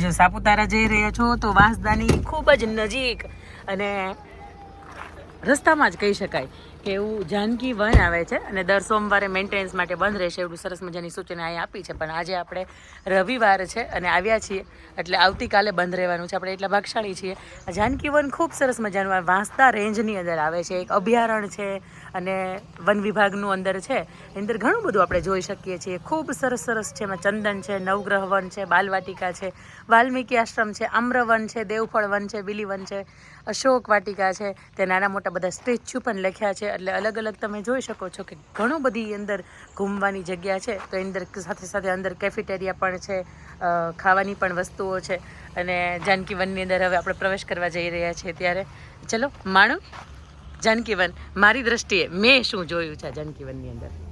જો સાપુતારા જઈ રહ્યા છો તો વાંસદાની ખૂબ જ નજીક અને રસ્તામાં જ કહી શકાય કે એવું જાનકી વન આવે છે અને દર સોમવારે મેન્ટેનન્સ માટે બંધ રહેશે એવું સરસ મજાની સૂચના અહીં આપી છે. પણ આજે આપણે રવિવાર છે અને આવ્યા છીએ એટલે આવતીકાલે બંધ રહેવાનું છે. આપણે એટલા ભાગશાળી છીએ. જાનકી વન ખૂબ સરસ મજાનું વાંસદા રેન્જની અંદર આવે છે. એક અભયારણ્ય છે અને વન વિભાગનું અંદર છે, એની અંદર ઘણું બધું આપણે જોઈ શકીએ છીએ. ખૂબ સરસ સરસ છે, એમાં ચંદન છે, નવગ્રહ વન છે, બાલવાટિકા છે, વાલ્મીકી આશ્રમ છે, આમ્રવન છે, દેવફળ વન છે બિલીવન છે, અશોક વાટિકા છે, તે નાના મોટા બધા સ્ટેચ્યુ પણ લખ્યા છે, એટલે અલગ અલગ તમે જોઈ શકો છો કે ઘણું બધી અંદર ઘૂમવાની જગ્યા છે. તો અંદર સાથે સાથે અંદર કેફેટેરિયા પણ છે ખાવાની પણ વસ્તુઓ છે, અને જાનકી વનની અંદર હવે આપણે પ્રવેશ કરવા જઈ રહ્યા છીએ ત્યારે. ચલો, માણો. જાનકી વન મારી દ્રષ્ટિએ મેં શું જોયું છે જાનકીવનની અંદર?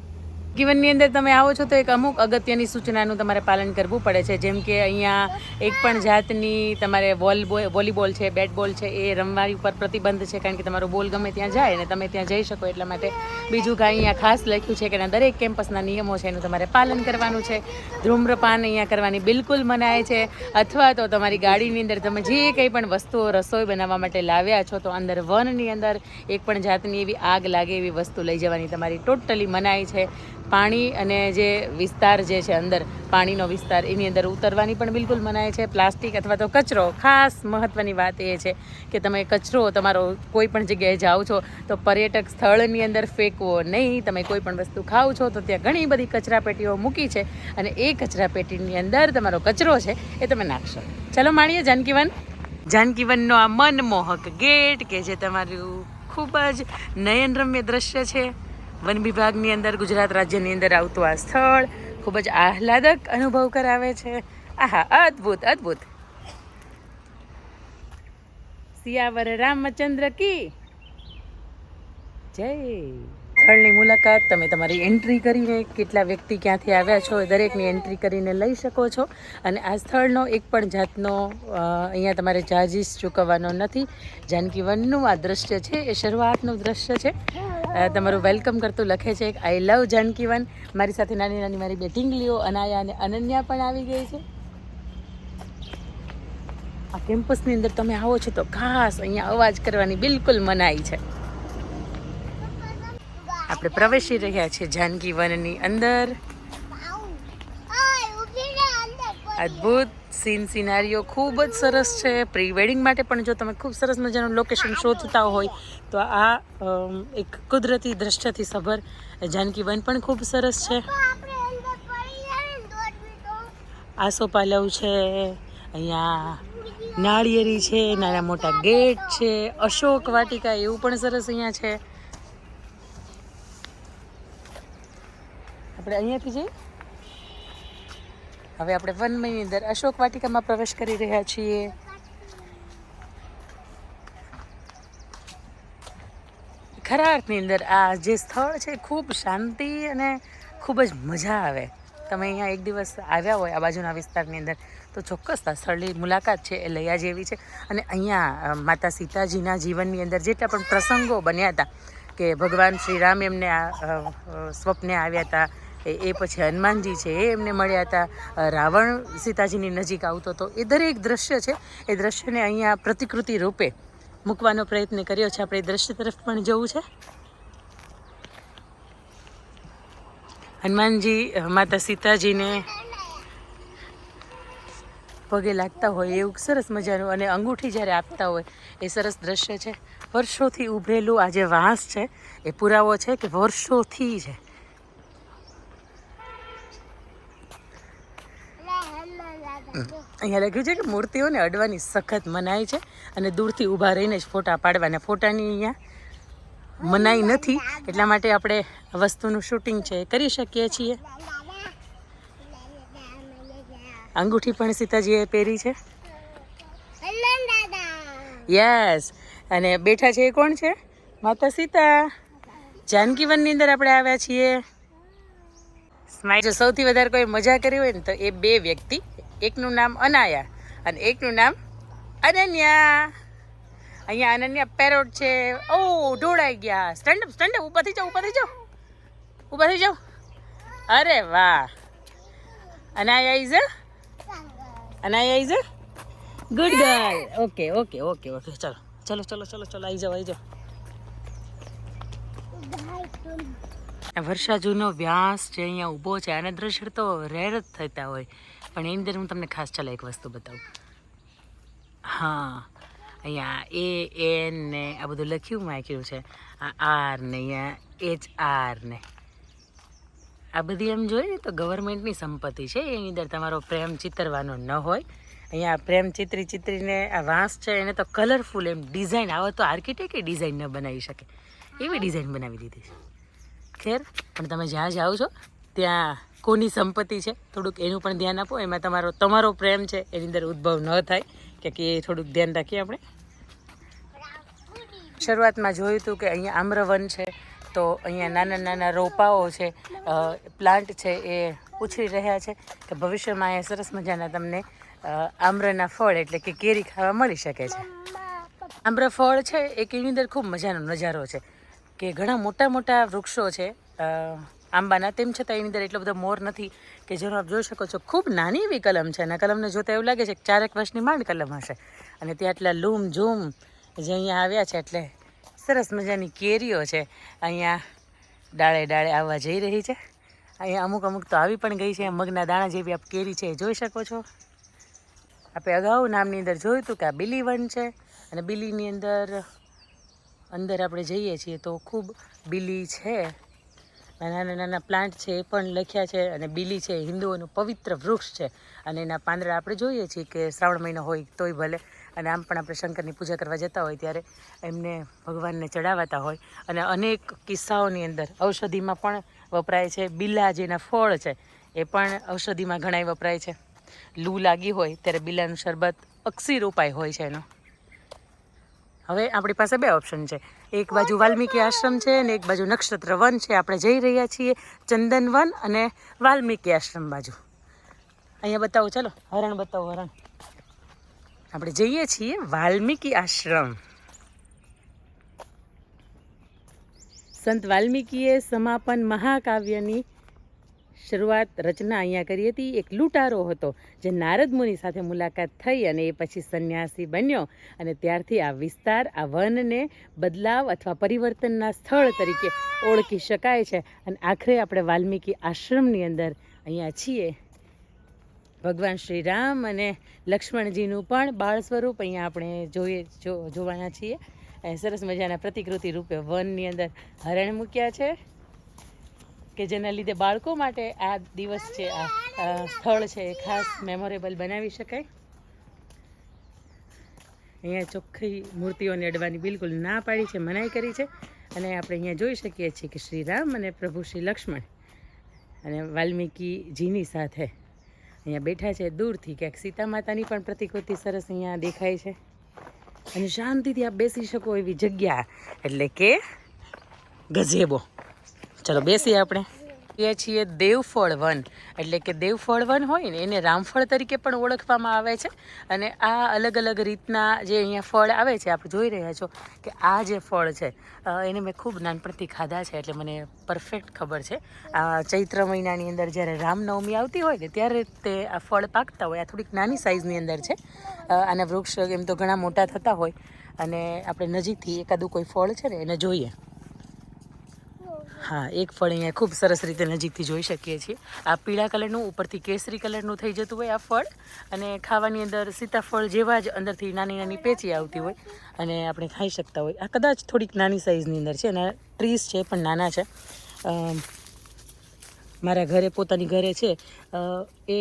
જીવનની અંદર તમે આવો છો તો એક અમુક અગત્યની સૂચનાનું તમારે પાલન કરવું પડે છે. જેમ કે અહીંયા એક પણ જાતની તમારે વોલ વોલીબોલ છે બેટ બોલ છે, એ રમવાની ઉપર પ્રતિબંધ છે, કારણ કે તમારો બોલ ગમે ત્યાં જાય અને તમે ત્યાં જઈ શકો એટલા માટે. બીજું કાંઈ અહીંયા ખાસ લખ્યું છે કે એના દરેક કેમ્પસના નિયમો છે, એનું તમારે પાલન કરવાનું છે. ધૂમ્રપાન અહીંયા કરવાની બિલકુલ મનાય છે. અથવા તો તમારી ગાડીની અંદર તમે જે કંઈ પણ વસ્તુઓ રસોઈ બનાવવા માટે લાવ્યા છો, તો અંદર વનની અંદર એક પણ જાતની એવી આગ લાગે એવી વસ્તુ લઈ જવાની તમારી ટોટલી મનાય છે. પાણી અને જે વિસ્તાર જે છે અંદર, પાણીનો વિસ્તાર, એની અંદર ઉતરવાની પણ બિલકુલ મનાય છે. પ્લાસ્ટિક અથવા તો કચરો, ખાસ મહત્ત્વની વાત એ છે કે તમે કચરો તમારો કોઈ પણ જગ્યાએ જાઓ છો, તો પર્યટક સ્થળની અંદર ફેંકવો નહીં. તમે કોઈ પણ વસ્તુ ખાઓ છો, તો ત્યાં ઘણી બધી કચરાપેટીઓ મૂકી છે અને એ કચરાપેટીની અંદર તમારો કચરો છે એ તમે નાખશો. ચલો માણીએ જાનકીવન. જાનકીવનનો આ મનમોહક ગેટ કે જે તમારું ખૂબ જ નયનરમ્ય દ્રશ્ય છે. વન વિભાગની અંદર, ગુજરાત રાજ્યની અંદર આવતું આ સ્થળ ખૂબ જ આહલાદક અનુભવ કરાવે છે. આહા, અદ્ભુત અદ્ભુત. સિયાવર રામચંદ્ર કી? જય. સ્થળની મુલાકાત તમે તમારી એન્ટ્રી કરીને કેટલા વ્યક્તિ ક્યાંથી આવ્યા છો દરેકની એન્ટ્રી કરીને લઈ શકો છો. અને આ સ્થળનો એક પણ જાતનો અહીંયા તમારે ચાર્જીસ ચૂકવવાનો નથી. જાનકી વનનું આ દ્રશ્ય છે, એ શરૂઆતનું દ્રશ્ય છે. તમારું વેલકમ કરતું લખે છે આઈ લવ જાનકી વન મારી સાથે નાની નાની મારી બે ટીંગલીઓ, અનાયા અને અનન્યા પણ આવી ગઈ છે. આ કેમ્પસની અંદર તમે આવો છો તો ખાસ અહીંયા અવાજ કરવાની બિલકુલ મનાઈ છે. આપણે પ્રવેશી રહ્યા છીએ જાનકી વનની અંદર. અદ્ભુત સીન, સિનારીઓ ખૂબ જ સરસ છે. પ્રી વેડિંગ માટે પણ જો તમે ખૂબ સરસ મજાનું લોકેશન શોધતા હોય, તો આ એક કુદરતી દ્રશ્યથી સભર જાનકી વન પણ ખૂબ સરસ છે. આસોપાલવ છે, અહીંયા નાળિયેરી છે, નાના મોટા ગેટ છે, અશોક વાટિકા એવું પણ સરસ અહીંયા છે. આપણે અહીંયાથી જઈએ? હવે આપણે વનમયની અંદર અશોક વાટિકામાં પ્રવેશ કરી રહ્યા છીએ. ખરા અર્થની અંદર આ જે સ્થળ છે, ખૂબ શાંતિ અને ખૂબ જ મજા આવે. તમે અહીંયા એક દિવસ આવ્યા હોય આ બાજુના વિસ્તારની અંદર, તો ચોક્કસ આ સ્થળની મુલાકાત છે એ લયા જેવી છે. અને અહીંયા માતા સીતાજીના જીવનની અંદર જેટલા પણ પ્રસંગો બન્યા હતા કે ભગવાન શ્રી રામ એમને આ સ્વપ્ને આવ્યા હતા એ પછી હનુમાનજી છે, એ એમને મળ્યા હતા. રાવણ સીતાજીની નજીક આવતો હતો. એ દરેક દ્રશ્ય છે, એ દ્રશ્યને અહીંયા પ્રતિકૃતિ રૂપે મૂકવાનો પ્રયત્ન કર્યો છે. આપણે દ્રશ્ય તરફ પણ જવું છે. હનુમાનજી માતા સીતાજીને પગે લાગતા હોય, એવું સરસ મજાનું અને અંગૂઠી જ્યારે આપતા હોય, એ સરસ દ્રશ્ય છે. વર્ષોથી ઉભેલું આ જે વાંસ છે, એ પુરાવો છે કે વર્ષોથી છે. અહીંયા લખ્યું છે કે મૂર્તિઓને અડવાની સખત મનાઈ છે અને દૂરથી ઊભા રહીને જ ફોટા પાડવાના. ફોટાની અહીંયા મનાઈ નથી. એટલા માટે આપણે વસ્તુનું શૂટિંગ છે કરી શકીએ છીએ. અંગૂઠી પણ સીતાજીએ પહેરી છે. યસ અને બેઠા છે એ કોણ છે? માતા સીતા. જાનકીવનની અંદર આપણે આવ્યા છીએ. સ્માઈલ જો સૌથી વધારે કોઈ મજા કરી હોય ને તો એ બે વ્યક્તિ એકનું નામ અનાયા અને એકનું નામ અનન્યા. અહીંયા અનન્યા પેરોટ છે. ઓ ઢોળાઈ ગયા. સ્ટેન્ડ સ્ટેન્ડ ઊભા થઈ જાઓ ઊભા થઈ જાઓ. ઉપર થઈ જાઓ. અરે વાહ. Anaya is Anaya is good girl okay okay okay okay ચલો ચલો ચલો ચલો ચલો આવી જાઓ આવી જાઓ. વર્ષાજુનો વ્યાસ જે અહીંયા ઊભો છે અને દ્રશ્ય તો રેર જ થતા હોય. પણ એની અંદર હું તમને ખાસ ચાલો એક વસ્તુ બતાવું. હા, અહીંયા એ એન ને આ બધું લખ્યું માખ્યું છે. આ આર ને અહીંયા એચ આર ને. આ બધી એમ જોઈએ તો ગવર્મેન્ટની સંપત્તિ છે, એની અંદર તમારો પ્રેમ ચિતરવાનો ન હોય. અહીંયા પ્રેમ ચિત્રી ચિત્રીને આ વાંસ છે, એને તો કલરફુલ એમ ડિઝાઇન આવે તો આર્કિટેક્ટ ડિઝાઇન ન બનાવી શકે. એવી ડિઝાઇન બનાવી દીધી છે. ખેર, પણ તમે જ્યાં જાઓ છો, ત્યાં કોની સંપત્તિ છે, થોડુંક એનું પણ ધ્યાન આપો. એમાં તમારો તમારો પ્રેમ છે, એની અંદર ઉદ્ભવ ન થાય. કે કે એ થોડુંક ધ્યાન રાખીએ આપણે. શરૂઆતમાં જોયું હતું કે અહીંયા આમ્રવન છે, તો અહીંયા નાના નાના રોપાઓ છે પ્લાન્ટ છે, એ ઉછરી રહ્યા છે, કે ભવિષ્યમાં અહીંયા સરસ મજાના તમને આમ્રના ફળ એટલે કે કેરી ખાવા મળી શકે છે. આમ્ર ફળ છે, એ એની અંદર ખૂબ મજાનો નજારો છે, કે ઘણા મોટા મોટા વૃક્ષો છે આંબાના તેમ છતાં એની અંદર એટલો બધો મોર નથી કે જેનો આપ જોઈ શકો છો, ખૂબ નાની એવી કલમ છે અને કલમને જોતા એવું લાગે છે કે ચારેક વર્ષની માંડ કલમ હશે. અને ત્યાં એટલા લૂમ ઝૂમ જે અહીંયા આવ્યા છે, એટલે સરસ મજાની કેરીઓ છે. અહીંયા ડાળે ડાળે આવવા જઈ રહી છે. અહીંયા અમુક અમુક તો આવી પણ ગઈ છે મગના દાણા જેવી આપ કેરી છે એ જોઈ શકો છો. આપણે અગાઉ નામની અંદર જોયું હતું કે આ બિલી વન છે અને બિલીની અંદર અંદર આપણે જઈએ છીએ તો ખૂબ બિલી છે. નાના નાના પ્લાન્ટ છે એ પણ લખ્યા છે અને બિલી છે, હિન્દુઓનું પવિત્ર વૃક્ષ છે. અને એના પાંદડા આપણે જોઈએ છીએ કે શ્રાવણ મહિનો હોય તોય ભલે. અને આમ પણ આપણે શંકરની પૂજા કરવા જતા હોય ત્યારે એમને ભગવાનને ચડાવાતા હોય. અને અનેક કિસ્સાઓની અંદર ઔષધિમાં પણ વપરાય છે. બિલ્લા જેના ફળ છે, એ પણ ઔષધિમાં ઘણાય વપરાય છે. લૂ લાગી હોય ત્યારે બિલાનું શરબત અક્ષીર ઉપાય હોય છે એનો. હવે આપણી પાસે બે ઓપ્શન છે. એક બાજુ વાલ્મીકી આશ્રમ છે અને એક બાજુ નક્ષત્ર વન છે. આપણે જઈ રહ્યા છીએ ચંદન વન અને વાલ્મીકી આશ્રમ બાજુ. અહીંયા બતાવો, ચલો. હરણ બતાવો, હરણ. આપણે જઈએ છીએ વાલ્મીકી આશ્રમ. સંત વાલ્મીકીએ સમાપન મહાકાવ્યની શરૂઆત રચના અહીંયા કરી હતી. એક લૂંટારો હતો જે નારદ મુનિ સાથે મુલાકાત થઈ અને એ પછી સંન્યાસી બન્યો અને ત્યારથી આ વિસ્તાર આ વનને બદલાવ અથવા પરિવર્તનના સ્થળ તરીકે ઓળખી શકાય છે. અને આખરે આપણે વાલ્મીકી આશ્રમની અંદર અહીંયા છીએ. ભગવાન શ્રી રામ અને લક્ષ્મણજીનું પણ બાળ સ્વરૂપ અહીંયા આપણે જોઈએ જોવાના છીએ. સરસ મજાના પ્રતિકૃતિ રૂપે વનની અંદર હરણ મૂક્યા છે. કે જેના લીધે બાળકો માટે આ દિવસ છે, આ સ્થળ છે એ ખાસ મેમોરેબલ બનાવી શકાય. અહીંયા ચોખ્ખી મૂર્તિઓને અડવાની બિલકુલ ના પાડી છે, મનાઈ કરી છે. અને આપણે અહીંયા જોઈ શકીએ છીએ કે શ્રી રામ અને પ્રભુ શ્રી લક્ષ્મણ અને વાલ્મીકીજીની સાથે અહીંયા બેઠા છે. દૂરથી ક્યાંક સીતા માતાની પણ પ્રતિકૃતિ સરસ અહીંયા દેખાય છે. અને શાંતિથી આપ બેસી શકો એવી જગ્યા, એટલે કે ગઝેબો. ચલો બેસીએ આપણે. એ છીએ દેવફળ વન. એટલે કે દેવફળ વન હોય ને, એને રામફળ તરીકે પણ ઓળખવામાં આવે છે. અને આ અલગ અલગ રીતના જે અહીંયા ફળ આવે છે, આપણે જોઈ રહ્યા છો કે આ જે ફળ છે એને મેં ખૂબ નાનપણથી ખાધા છે, એટલે મને પરફેક્ટ ખબર છે. આ ચૈત્ર મહિનાની અંદર જ્યારે રામનવમી આવતી હોય ને, ત્યારે તે આ ફળ પાકતા હોય. આ થોડીક નાની સાઇઝની અંદર છે. આના વૃક્ષ એમ તો ઘણા મોટા થતા હોય. અને આપણે નજીકથી એકાદું કોઈ ફળ છે ને, એને જોઈએ. હા, એક ફળ અહીંયા ખૂબ સરસ રીતે નજીકથી જોઈ શકીએ છીએ. આ પીળા કલરનું, ઉપરથી કેસરી કલરનું થઈ જતું હોય આ ફળ. અને ખાવાની અંદર સીતાફળ જેવા જ અંદરથી નાની નાની પેચી આવતી હોય અને આપણે ખાઈ શકતા હોય. આ કદાચ થોડીક નાની સાઇઝની અંદર છે અને ટ્રીસ છે, પણ નાના છે. મારા ઘરે, પોતાની ઘરે છે. એ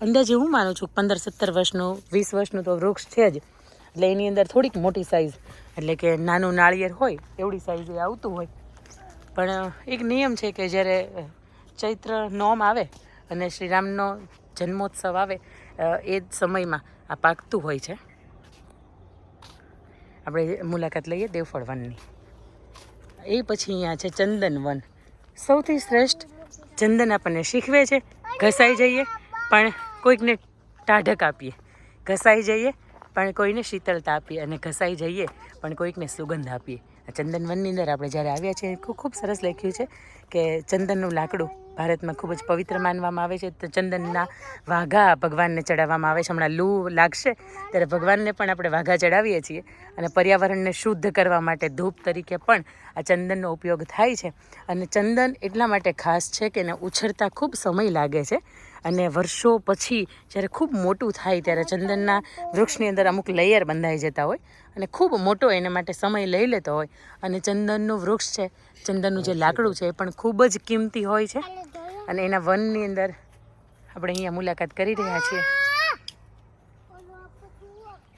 અંદાજે હું માનું છું પંદર સત્તર વર્ષનું, વીસ વર્ષનું તો વૃક્ષ છે જ. એટલે એની અંદર થોડીક મોટી સાઇઝ એટલે કે નાનું નાળિયેર હોય, એવડી સાઇઝ એ આવતું હોય. પણ એક નિયમ છે કે જ્યારે ચૈત્ર નોમ આવે અને શ્રીરામનો જન્મોત્સવ આવે એ જ સમયમાં આ પાકતું હોય છે. આપણે મુલાકાત લઈએ દેવફળ વનની. એ પછી અહીંયા છે ચંદન વન. સૌથી શ્રેષ્ઠ ચંદન આપણને શીખવે છે. ઘસાઈ જઈએ, પણ કોઈકને ટાઢક આપીએ. ઘસાઈ જઈએ, પણ કોઈને શીતળતા આપીએ અને ઘસાઈ જઈએ, પણ કોઈકને સુગંધ આપીએ. આ ચંદન વનની અંદર આપણે જ્યારે આવ્યા છીએ, ખૂબ ખૂબ સરસ લખ્યું છે કે ચંદનનું લાકડું ભારતમાં ખૂબ જ પવિત્ર માનવામાં આવે છે. તો ચંદનના વાઘા ભગવાનને ચડાવવામાં આવે છે. હમણાં લૂ લાગશે, ત્યારે ભગવાનને પણ આપણે વાઘા ચડાવીએ છીએ અને પર્યાવરણને શુદ્ધ કરવા માટે ધૂપ તરીકે પણ આ ચંદનનો ઉપયોગ થાય છે. અને ચંદન એટલા માટે ખાસ છે કે એને ઉછરતા ખૂબ સમય લાગે છે. અને વર્ષો પછી જ્યારે ખૂબ મોટું થાય ત્યારે ચંદનના વૃક્ષની અંદર અમુક લેયર બંધાઈ જતા હોય અને ખૂબ મોટો એના માટે સમય લઈ લેતો હોય. અને ચંદનનું વૃક્ષ છે, ચંદનનું જે લાકડું છે એ પણ ખૂબ જ કિંમતી હોય છે. અને એના વનની અંદર આપણે અહીંયા મુલાકાત કરી રહ્યા છીએ.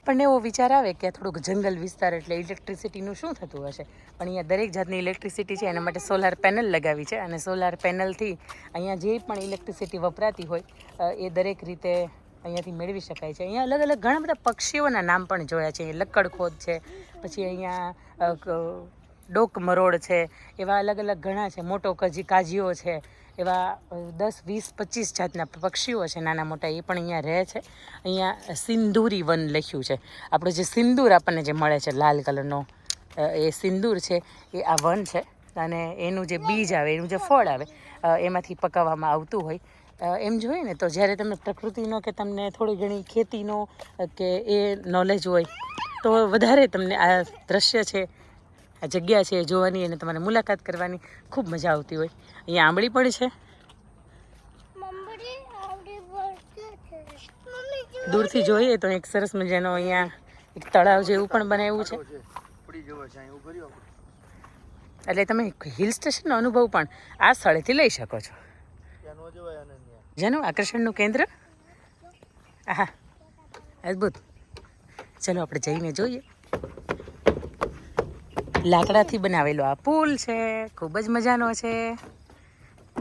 આપણને એવો વિચાર આવે કે આ થોડુંક જંગલ વિસ્તાર એટલે ઇલેક્ટ્રિસિટીનું શું થતું હશે? પણ અહીંયા દરેક જાતની ઇલેક્ટ્રિસિટી છે, એના માટે સોલાર પેનલ લગાવી છે અને સોલાર પેનલથી અહીંયા જે પણ ઇલેક્ટ્રિસિટી વપરાતી હોય એ દરેક રીતે અહીંયાથી મેળવી શકાય છે. અહીંયા અલગ અલગ ઘણા બધા પક્ષીઓના નામ પણ જોયા છે. અહીંયા લક્કડખોદ છે, પછી અહીંયા ડોક મરોડ છે, એવા અલગ અલગ ઘણા છે. મોટો કજી કાજીઓ છે એવા દસ, વીસ, પચીસ જાતના પક્ષીઓ છે નાના મોટા, એ પણ અહીંયા રહે છે. અહીંયા સિંદૂરી વન લખ્યું છે. આપણું જે સિંદૂર આપણને જે મળે છે લાલ કલરનો એ સિંદૂર છે, એ આ વન છે. અને એનું જે બીજ આવે, એનું જે ફળ આવે એમાંથી પકાવવામાં આવતું હોય. એમ જોઈએ ને તો જ્યારે તમે પ્રકૃતિનો કે તમને થોડી ઘણી ખેતીનો કે એ નોલેજ હોય, તો વધારે તમને આ દ્રશ્ય છે આ જગ્યા છે એ જોવાની અને તમારે મુલાકાત કરવાની. ખૂબ મજા આવતી હોય. અહીંયા આંબળી પણ છે. દૂરથી જોઈએ તો એક સરસ મજાનો અહીંયા એક તળાવ જેવું પણ બનાવ્યું છે. એટલે તમે હિલ સ્ટેશનનો અનુભવ પણ આ સ્થળેથી લઈ શકો છો. જેનું આકર્ષણનું કેન્દ્ર? આહા, અદ્ભુત. ચલો, આપણે જઈને જોઈએ. લાકડાથી બનાવેલો આ પુલ છે, ખૂબ જ મજાનો છે.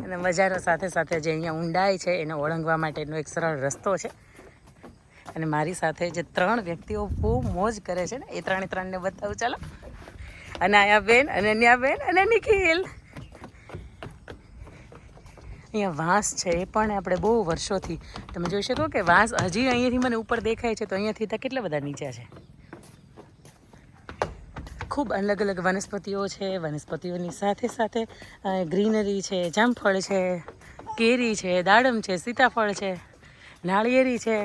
અને મજાનો સાથે સાથે જે અહીંયા ઊંડાઈ છે, એને ઓળંગવા માટેનો એક સરળ રસ્તો છે. અને મારી સાથે જે ત્રણ વ્યક્તિઓ બહુ મોજ કરે છે ને, એ ત્રણે ત્રણને બતાવું, ચાલો. અનાયાબેન અનન્યાબેન અને નિખિલ. અહીંયા વાંસ છે, એ પણ આપણે બહુ વર્ષોથી, તમે જોઈ શકો કે વાંસ હજી અહીંયાથી મને ઉપર દેખાય છે, તો અહીંયાથી ત્યાં કેટલા બધા નીચે છે? ખૂબ અલગ અલગ વનસ્પતિઓ છે. વનસ્પતિઓની સાથે સાથે ગ્રીનરી છે, જામફળ છે, કેરી છે, દાડમ છે, સીતાફળ છે, નાળિયેરી છે.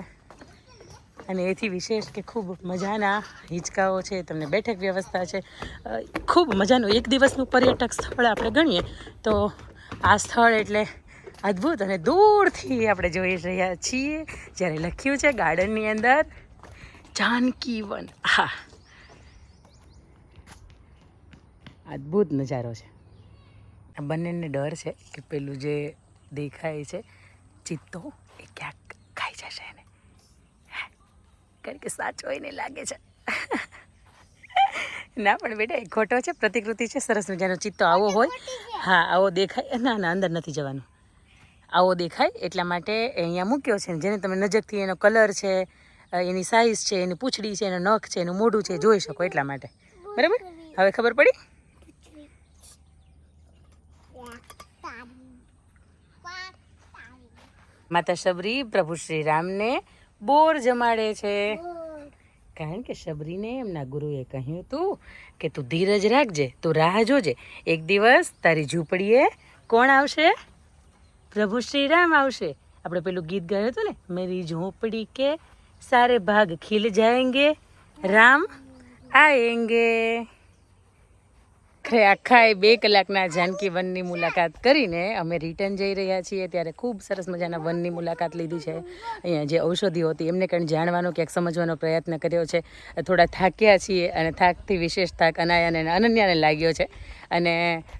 અને એથી વિશેષ કે ખૂબ મજાના હિંચકાઓ છે, તમને બેઠક વ્યવસ્થા છે. ખૂબ મજાનું એક દિવસનું પર્યટક સ્થળ આપણે ગણીએ તો આ સ્થળ એટલે અદ્ભુત અને દૂરથી આપણે જોઈ રહ્યા છીએ. જ્યારે લખ્યું છે ગાર્ડનની અંદર, જાનકી વન. હા. અદ્ભુત નજારો છે. આ બંનેને ડર છે કે પેલું જે દેખાય છે ચિત્તો એ ક્યાંક ખાઈ જશે એને. કારણ કે સાચો એને લાગે છે. ના પણ બેટા એ ખોટો છે પ્રતિકૃતિ છે સરસ મજાનો ચિત્તો. આવો હોય હા આવો દેખાય. ના ના અંદર નથી જવાનું. આવો દેખાય એટલા માટે અહીંયા મૂક્યો છે. જેને તમે નજરથી એનો કલર છે એની સાઇઝ છે એની પૂંછડી છે એનો નખ છે એનું મોઢું છે જોઈ શકો એટલા માટે. બરાબર? હવે ખબર પડી? માતા શબરી પ્રભુ શ્રી રામને બોર જમાડે છે. કારણ કે શબરીને એમના ગુરુએ કહ્યું હતું કે તું ધીરજ રાખજે, તું રાહ જોજે. એક દિવસ તારી ઝૂંપડીએ કોણ આવશે? પ્રભુ શ્રી રામ આવશે. આપણે પેલું ગીત ગાયું હતું ને, મેરી ઝૂંપડી કે સારે ભાગ ખીલ જાયંગે, રામ આએંગે ખરે આખા બે કલાકના જાનકી વનની મુલાકાત કરીને અમે રિટર્ન જઈ રહ્યા છીએ ત્યારે ખૂબ સરસ મજાના વનની મુલાકાત લીધી છે. અહીંયા જે ઔષધિઓ હતી એમને કંઈ જાણવાનો ક્યાંક સમજવાનો પ્રયત્ન કર્યો છે. થોડા થાક્યા છીએ અને થાકથી વિશેષ થાક અનાયાને અને અનન્યાને લાગ્યો છે. અને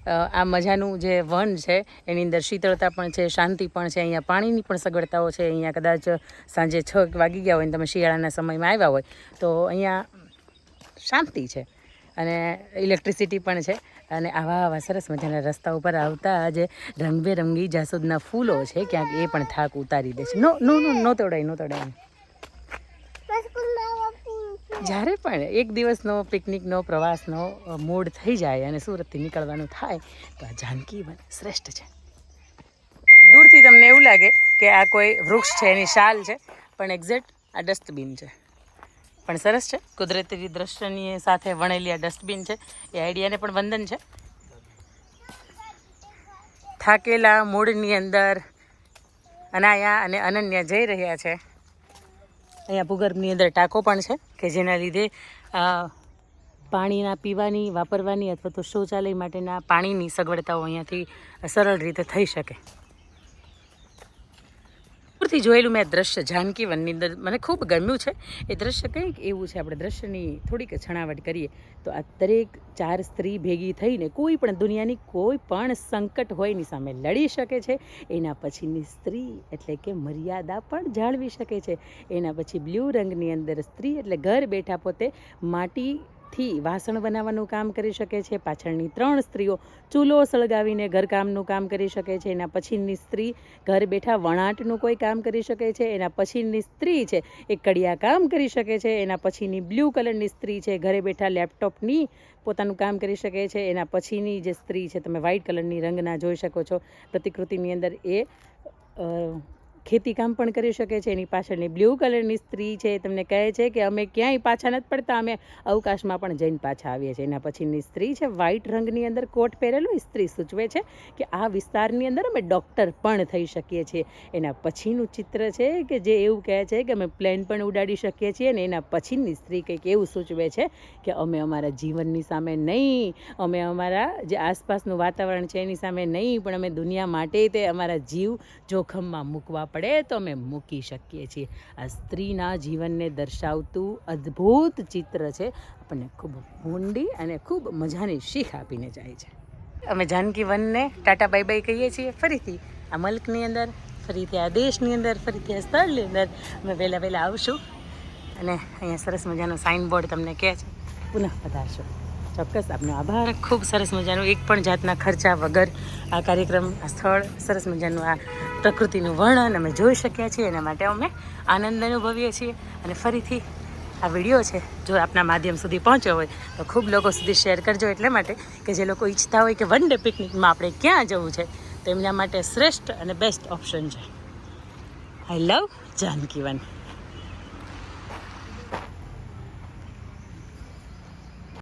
આ મજાનું જે વન છે એની અંદર શીતળતા પણ છે, શાંતિ પણ છે. અહીંયા પાણીની પણ સગવડતાઓ છે. અહીંયા કદાચ સાંજે છ વાગી ગયા હોય ને તમે શિયાળાના સમયમાં આવ્યા હોય તો અહીંયા શાંતિ છે. અને ઇલેક્ટ્રિસિટી પણ છે. અને આવા આવા સરસ મજાના રસ્તા ઉપર આવતા જે રંગબેરંગી જાસૂદના ફૂલો છે, ક્યાંક એ પણ થાક ઉતારી દે છે. નો નો નો નો તોડાય નો તોડાય. જ્યારે પણ એક દિવસનો પિકનિકનો, પ્રવાસનો મૂડ થઈ જાય અને સુરતથી નીકળવાનું થાય, તો આ જાનકી વન શ્રેષ્ઠ છે. દૂરથી તમને એવું લાગે કે આ કોઈ વૃક્ષ છે, એની શાલ છે, પણ એક્ઝેક્ટ આ ડસ્ટબિન છે. પણ સરસ છે. કુદરતી દ્રશ્યની સાથે વણેલી આ ડસ્ટબિન છે. એ આઈડિયાને પણ વંદન છે. થાકેલા મૂળની અંદર અનાયા અને અનન્યા જઈ રહ્યા છે. અહીંયા ભૂગર્ભની અંદર ટાંકો પણ છે કે જેના લીધે પાણીના પીવાની, વાપરવાની અથવા તો શૌચાલય માટેના પાણીની સગવડતાઓ અહીંયાથી સરળ રીતે થઈ શકે. દૂરથી જોયેલું મેં દ્રશ્ય જાનકી વનની અંદર મને ખૂબ ગમ્યું છે. એ દ્રશ્ય કંઈક એવું છે, આપણે દ્રશ્યની થોડીક છણાવટ કરીએ. તો આ દરેક ચાર સ્ત્રી ભેગી થઈને કોઈ પણ દુનિયાની કોઈ પણ સંકટ હોય એની સામે લડી શકે છે. એના પછીની સ્ત્રી એટલે કે મર્યાદા પણ જાળવી શકે છે. એના પછી બ્લુ રંગની અંદર સ્ત્રી એટલે ઘર બેઠા પોતે માટીથી વાસણ બનાવવાનું કામ કરી શકે છે. પાછળની ત્રણ સ્ત્રીઓ ચૂલો સળગાવીને ઘરકામનું કામ કરી શકે છે. એના પછીની સ્ત્રી ઘર બેઠા વણાટનું કોઈ કામ કરી શકે છે. એના પછીની સ્ત્રી છે એ કડિયા કામ કરી શકે છે. એના પછીની બ્લુ કલરની સ્ત્રી છે ઘરે બેઠા લેપટોપની પોતાનું કામ કરી શકે છે. એના પછીની જે સ્ત્રી છે, તમે વ્હાઇટ કલરની રંગના જોઈ શકો છો. પ્રતિકૃતિની અંદર એ અ, ખેતી કામ પણ કરી શકે છે. એની પાછળની બ્લુ કલરની સ્ત્રી છે. તમને કહે છે કે અમે ક્યાંય પાછા નથી પડતા. અમે અવકાશમાં પણ જઈને પાછા આવીએ છીએ. એના પછીની સ્ત્રી છે. વ્હાઇટ રંગની અંદર કોટ પહેરેલું. સ્ત્રી સૂચવે છે કે આ વિસ્તારની અંદર અમે ડૉક્ટર પણ થઈ શકીએ છીએ. એના પછીનું ચિત્ર છે કે જે એવું કહે છે કે અમે પ્લેન પણ ઉડાડી શકીએ છીએ. અને એના પછીની સ્ત્રી કંઈક એવું સૂચવે છે કે અમે અમારા જીવનની સામે નહીં. અમે અમારા જે આસપાસનું વાતાવરણ છે એની સામે નહીં. પણ અમે દુનિયા માટે તે અમારા જીવ જોખમમાં મૂકવા પડે તો અમે મૂકી શકીએ છીએ. આ સ્ત્રીના જીવનને દર્શાવતું અદ્ભુત ચિત્ર છે. આપણને ખૂબ ઊંડી અને ખૂબ મજાની શીખ આપીને જાય છે. અમે જાનકી વનને ટાટા બાય બાય કહીએ છીએ. ફરીથી આ મલ્કની અંદર, ફરીથી આ દેશની અંદર, ફરીથી આ સ્થળની અંદર અમે વહેલા વહેલા આવશું. અને અહીંયા સરસ મજાનો સાઇન બોર્ડ તમને કહે છે. પુનઃ પધારશો. ચોક્કસ આપનો આભાર. ખૂબ સરસ મજાનું એક પણ જાતના ખર્ચા વગર આ કાર્યક્રમ, આ સ્થળ સરસ મજાનું આ પ્રકૃતિનું વર્ણન અમે જોઈ શક્યા છીએ. એના માટે અમે આનંદ અનુભવીએ છીએ. અને ફરીથી આ વીડિયો છે, જો આપના માધ્યમ સુધી પહોંચ્યો હોય, તો ખૂબ લોકો સુધી શેર કરજો. એટલે માટે કે જે લોકો ઈચ્છતા હોય કે વન ડે પિકનિકમાં આપણે ક્યાં જવું છે તો એમના માટે શ્રેષ્ઠ અને બેસ્ટ ઓપ્શન છે. આઈ લવ જાનકી વન